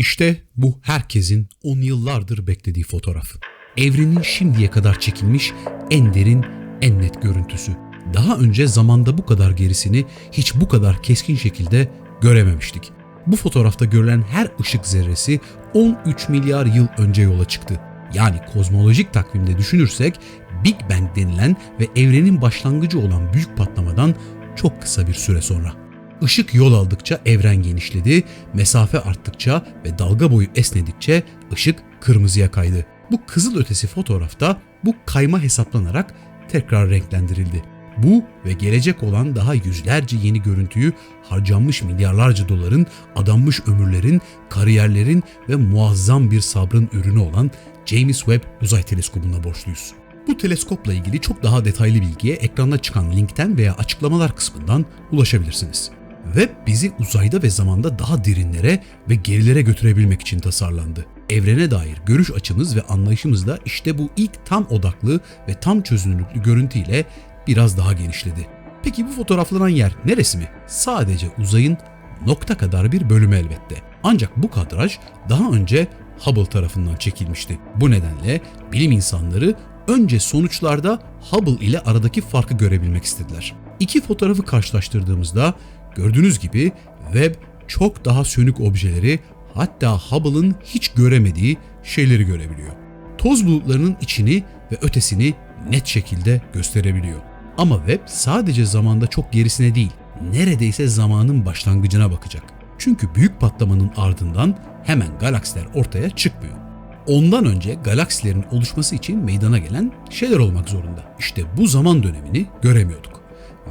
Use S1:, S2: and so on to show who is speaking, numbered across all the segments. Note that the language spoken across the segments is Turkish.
S1: İşte bu herkesin on yıllardır beklediği fotoğraf. Evrenin şimdiye kadar çekilmiş en derin, en net görüntüsü. Daha önce zamanda bu kadar gerisini hiç bu kadar keskin şekilde görememiştik. Bu fotoğrafta görülen her ışık zerresi 13 milyar yıl önce yola çıktı. Yani kozmolojik takvimde düşünürsek Big Bang denilen ve evrenin başlangıcı olan büyük patlamadan çok kısa bir süre sonra. Işık yol aldıkça evren genişledi, mesafe arttıkça ve dalga boyu esnedikçe ışık kırmızıya kaydı. Bu kızıl ötesi fotoğrafta bu kayma hesaplanarak tekrar renklendirildi. Bu ve gelecek olan daha yüzlerce yeni görüntüyü harcanmış milyarlarca doların, adanmış ömürlerin, kariyerlerin ve muazzam bir sabrın ürünü olan James Webb Uzay Teleskobu'na borçluyuz. Bu teleskopla ilgili çok daha detaylı bilgiye ekranda çıkan linkten veya açıklamalar kısmından ulaşabilirsiniz. Webb bizi uzayda ve zamanda daha derinlere ve gerilere götürebilmek için tasarlandı. Evrene dair görüş açımız ve anlayışımız da işte bu ilk tam odaklı ve tam çözünürlüklü görüntüyle biraz daha genişledi. Peki bu fotoğraflanan yer neresi mi? Sadece uzayın nokta kadar bir bölümü elbette. Ancak bu kadraj daha önce Hubble tarafından çekilmişti. Bu nedenle bilim insanları önce sonuçlarda Hubble ile aradaki farkı görebilmek istediler. İki fotoğrafı karşılaştırdığımızda gördüğünüz gibi Webb çok daha sönük objeleri hatta Hubble'ın hiç göremediği şeyleri görebiliyor. Toz bulutlarının içini ve ötesini net şekilde gösterebiliyor. Ama Webb sadece zamanda çok gerisine değil, neredeyse zamanın başlangıcına bakacak. Çünkü büyük patlamanın ardından hemen galaksiler ortaya çıkmıyor. Ondan önce galaksilerin oluşması için meydana gelen şeyler olmak zorunda. İşte bu zaman dönemini göremiyorduk.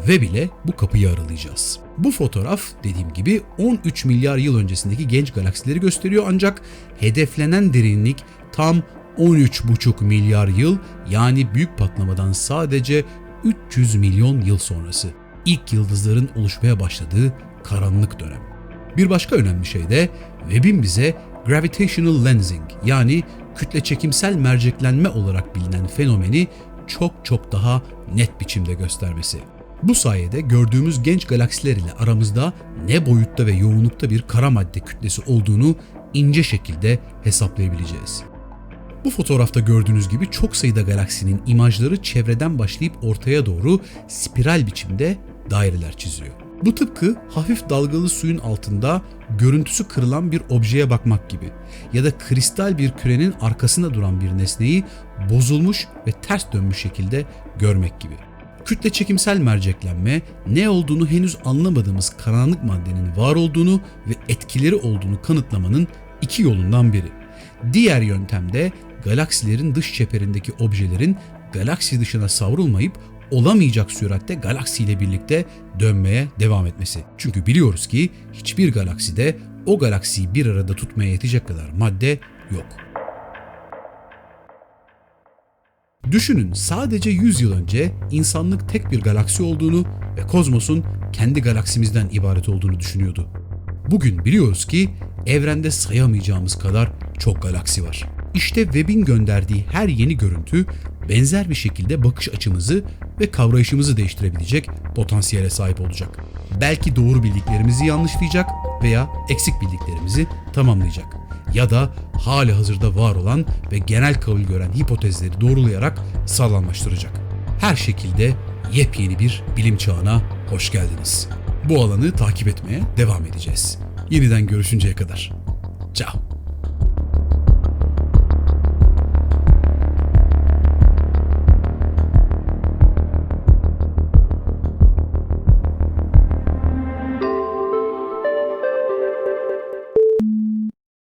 S1: Ve bile bu kapıyı aralayacağız. Bu fotoğraf dediğim gibi 13 milyar yıl öncesindeki genç galaksileri gösteriyor ancak hedeflenen derinlik tam 13,5 milyar yıl yani büyük patlamadan sadece 300 milyon yıl sonrası. İlk yıldızların oluşmaya başladığı karanlık dönem. Bir başka önemli şey de Webb'in bize gravitational lensing yani kütle çekimsel merceklenme olarak bilinen fenomeni çok çok daha net biçimde göstermesi. Bu sayede gördüğümüz genç galaksiler ile aramızda ne boyutta ve yoğunlukta bir kara madde kütlesi olduğunu ince şekilde hesaplayabileceğiz. Bu fotoğrafta gördüğünüz gibi çok sayıda galaksinin imajları çevreden başlayıp ortaya doğru spiral biçimde daireler çiziyor. Bu tıpkı hafif dalgalı suyun altında görüntüsü kırılan bir objeye bakmak gibi ya da kristal bir kürenin arkasında duran bir nesneyi bozulmuş ve ters dönmüş şekilde görmek gibi. Kütle çekimsel merceklenme ne olduğunu henüz anlamadığımız karanlık maddenin var olduğunu ve etkileri olduğunu kanıtlamanın iki yolundan biri. Diğer yöntemde galaksilerin dış çeperindeki objelerin galaksi dışına savrulmayıp olamayacak süratte galaksiyle birlikte dönmeye devam etmesi. Çünkü biliyoruz ki hiçbir galakside o galaksiyi bir arada tutmaya yetecek kadar madde yok. Düşünün sadece 100 yıl önce insanlık tek bir galaksi olduğunu ve kozmosun kendi galaksimizden ibaret olduğunu düşünüyordu. Bugün biliyoruz ki evrende sayamayacağımız kadar çok galaksi var. İşte Webb'in gönderdiği her yeni görüntü benzer bir şekilde bakış açımızı ve kavrayışımızı değiştirebilecek potansiyele sahip olacak. Belki doğru bildiklerimizi yanlışlayacak veya eksik bildiklerimizi tamamlayacak. Ya da hali hazırda var olan ve genel kabul gören hipotezleri doğrulayarak sağlamlaştıracak. Her şekilde yepyeni bir bilim çağına hoş geldiniz. Bu alanı takip etmeye devam edeceğiz. Yeniden görüşünceye kadar. Ciao.